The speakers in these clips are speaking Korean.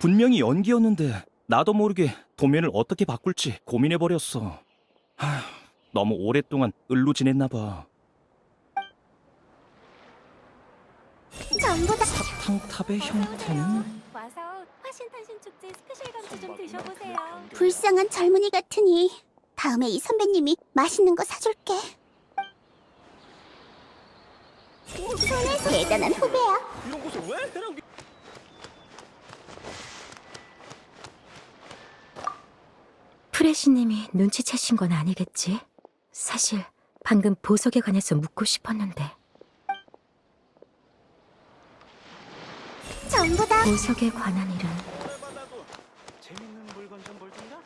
분명히 연기였는데 나도 모르게 도면을 어떻게 바꿀지 고민해버렸어. 하, 너무 오랫동안 을로 지냈나 봐. 전부 다 사탕탑의 형태는 와서 화신탄신 축제 스페셜 감자 좀 드셔보세요. 불쌍한 젊은이 같으니 다음에 이 선배님이 맛있는 거 사줄게. 손에서 대단한 후배야. 이런 곳에 왜 해랑 프레시님이 눈치채신 건 아니겠지? 사실 방금 보석에 관해서 묻고 싶었는데 전부 다 보석에 관한 일은 재밌는 물건 좀 볼 텐가?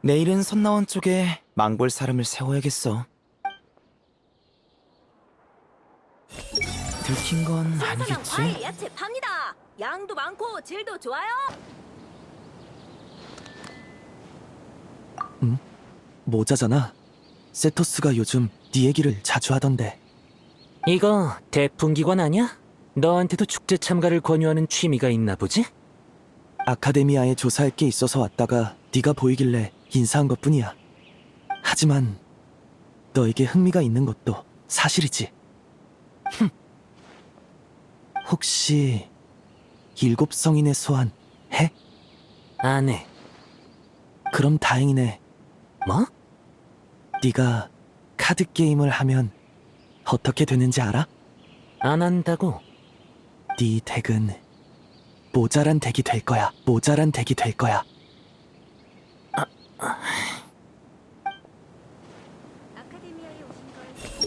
내일은 선나원 쪽에 망볼 사람을 세워야겠어. 들킨 건 아니겠지? 야채 팝니다. 양도 많고 질도 좋아요. 모자잖아. 세토스가 요즘 네 얘기를 자주 하던데. 이거 대풍기관 아니야? 너한테도 축제 참가를 권유하는 취미가 있나 보지? 아카데미아에 조사할 게 있어서 왔다가 네가 보이길래 인사한 것뿐이야. 하지만 너에게 흥미가 있는 것도 사실이지. 흠. 혹시 일곱 성인의 소환 해? 안 해. 그럼 다행이네. 뭐? 네가 카드 게임을 하면 어떻게 되는지 알아? 안 한다고? 네 덱은 모자란 덱이 될 거야. 모자란 덱이 될 거야. 아카데미아에 오신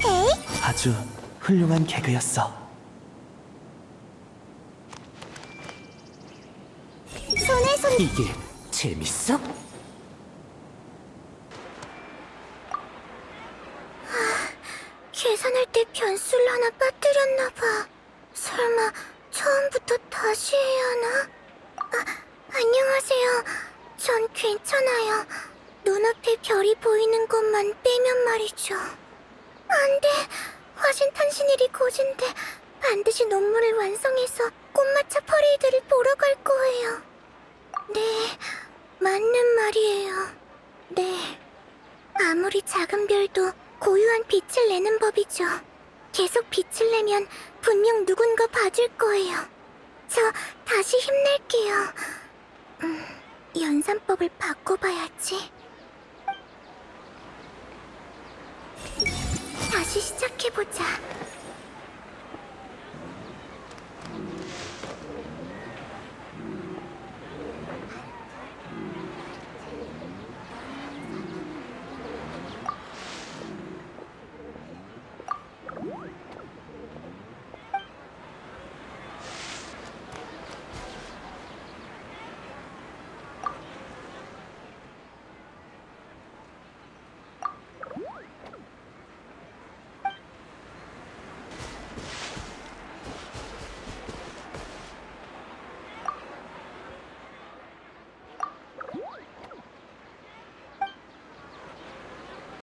걸 아주 훌륭한 개그였어. 손에 손 이게 재밌어? 계산할 때 변수를 하나 빠뜨렸나 봐. 설마 처음부터 다시 해야 하나? 아, 안녕하세요. 전 괜찮아요. 눈앞에 별이 보이는 것만 빼면 말이죠. 안 돼. 화신 탄신일이 고진데 반드시 논문을 완성해서 꽃마차 퍼레이드를 보러 갈 거예요. 네, 맞는 말이에요. 네. 아무리 작은 별도 고유한 빛을 내는 법이죠. 계속 빛을 내면 분명 누군가 봐줄 거예요. 저 다시 힘낼게요. 음, 연산법을 바꿔봐야지. 다시 시작해보자.